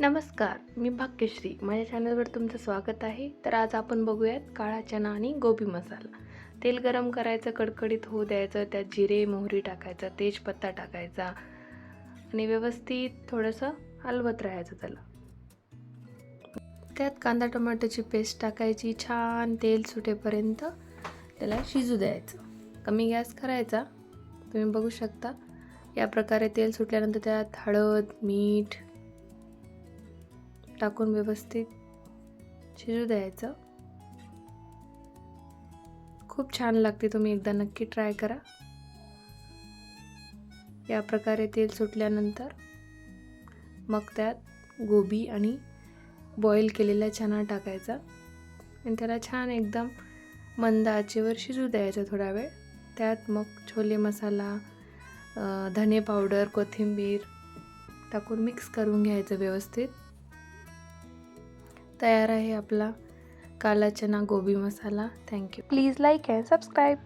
नमस्कार मी भाग्यश्री. माझ्या चॅनलवर तुमचं स्वागत आहे. तर आज आपण बघूयात काळा चना आणि गोबी मसाला. तेल गरम करायचं कडकडीत होऊ द्यायचं त्यात जिरे मोहरी टाकायचं तेजपत्ता टाकायचा आणि व्यवस्थित थोडंसं हलवत राहायचं त्याला. त्यात कांदा टोमॅटोची पेस्ट टाकायची छान तेल सुटेपर्यंत त्याला शिजू द्यायचं. कमी गॅस करायचा. तुम्ही बघू शकता. या प्रकारे तेल सुटल्यानंतर त्यात हळद मीठ टाकून व्यवस्थित शिजू द्यायचं. खूप छान लागते तुम्ही एकदा नक्की ट्राय करा. या प्रकारे तेल सुटल्यानंतर मग त्यात गोबी आणि बॉईल केलेला चणा टाकायचा. आणि त्याला छान एकदम मंद आचेवर शिजू द्यायचं थोडा वेळ. त्यात मग छोले मसाला धने पावडर कोथिंबीर टाकून मिक्स करून घ्यायचं व्यवस्थित. तयार आहे आपला काला चना गोबी मसाला. Thank you please like and subscribe